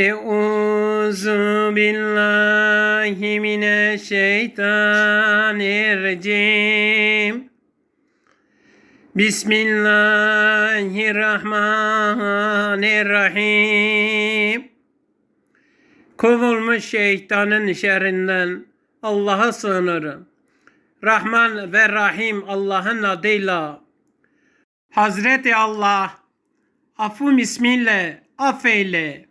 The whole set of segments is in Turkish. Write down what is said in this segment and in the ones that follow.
Euzu billahi mineşşeytanirracim. Bismillahirrahmanirrahim. Kovulmuş şeytanın şerrinden Allah'a sığınırım. Rahman ve Rahim Allah'ın adıyla. Hazreti Allah, Affum isminle affeyle.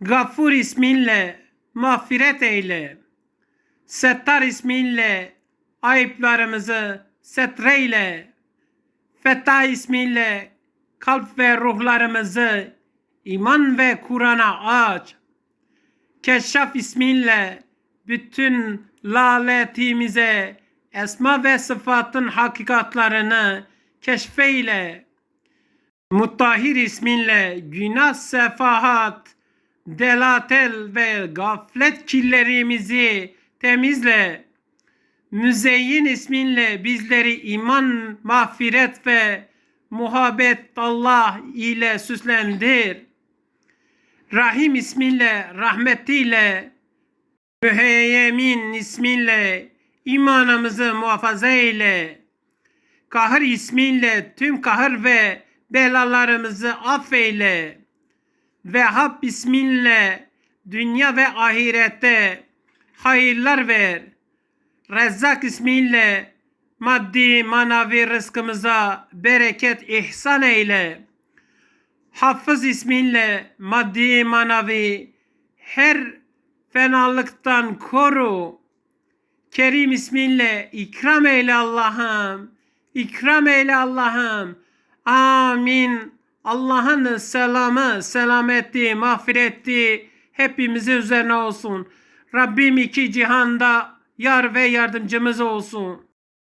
Gafur isminle mağfiret eyle. Settar isminle ayıplarımızı setreyle. Fettah isminle kalp ve ruhlarımızı iman ve Kur'an'a aç. Keşşaf isminle bütün laletimize esma ve sıfatın hakikatlarını keşfeyle. Muttahir isminle günah, sefahat, delatel ve gaflet kirlerimizi temizle. Müzeyyin isminle bizleri iman, mağfiret ve muhabbet Allah ile süslendir. Rahim isminle, rahmetiyle, Müheyyemin isminle imanımızı muhafaza eyle. Kahır isminle tüm kahır ve belalarımızı affeyle. Vehhab isminle dünya ve ahirette hayırlar ver. Rezzak isminle maddi manavi rızkımıza bereket ihsan eyle. Hafız isminle maddi manavi her fenalıktan koru. Kerim isminle ikram eyle Allah'ım. İkram eyle Allah'ım. Amin. Allah'ın selamı, selameti, mağfireti hepimize üzerine olsun. Rabbim iki cihanda yar ve yardımcımız olsun.